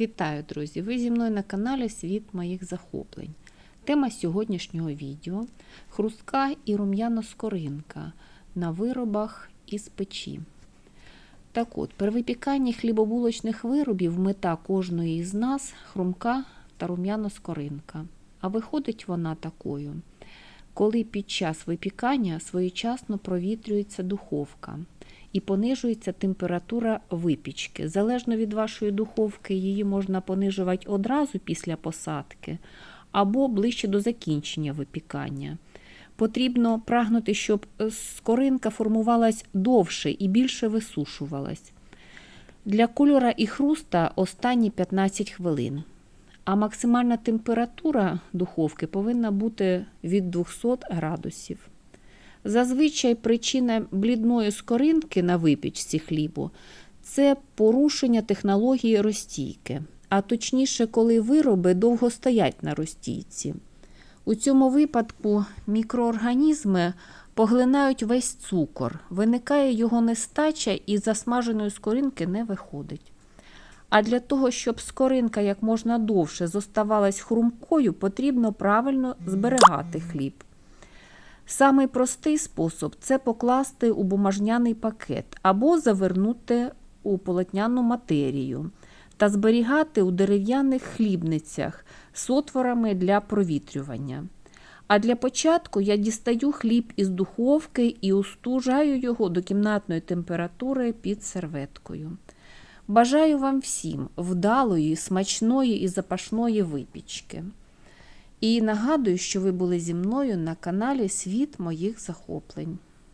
Вітаю, друзі! Ви зі мною на каналі Світ моїх захоплень. Тема сьогоднішнього відео хрустка і рум'яна скоринка на виробах із печі. Так от, при випіканні хлібобулочних виробів мета кожної із нас хрумка та рум'яна скоринка. А виходить вона такою, коли під час випікання своєчасно провітрюється духовка і понижується температура випічки. Залежно від вашої духовки, її можна понижувати одразу після посадки або ближче до закінчення випікання. Потрібно прагнути, щоб скоринка формувалась довше і більше висушувалась. Для кольора і хруста останні 15 хвилин. А максимальна температура духовки повинна бути від 200 градусів. Зазвичай причина блідної скоринки на випічці хлібу це порушення технології розстійки, а точніше, коли вироби довго стоять на розстійці. У цьому випадку мікроорганізми поглинають весь цукор, виникає його нестача і засмаженої скоринки не виходить. А для того, щоб скоринка як можна довше зоставалась хрумкою, потрібно правильно зберігати хліб. Самий простий спосіб це покласти у бумажняний пакет або завернути у полотняну матерію та зберігати у дерев'яних хлібницях з отворами для провітрювання. А для початку я дістаю хліб із духовки і устужаю його до кімнатної температури під серветкою. Бажаю вам всім вдалої, смачної і запашної випічки. І нагадую, що ви були зі мною на каналі Світ моїх захоплень.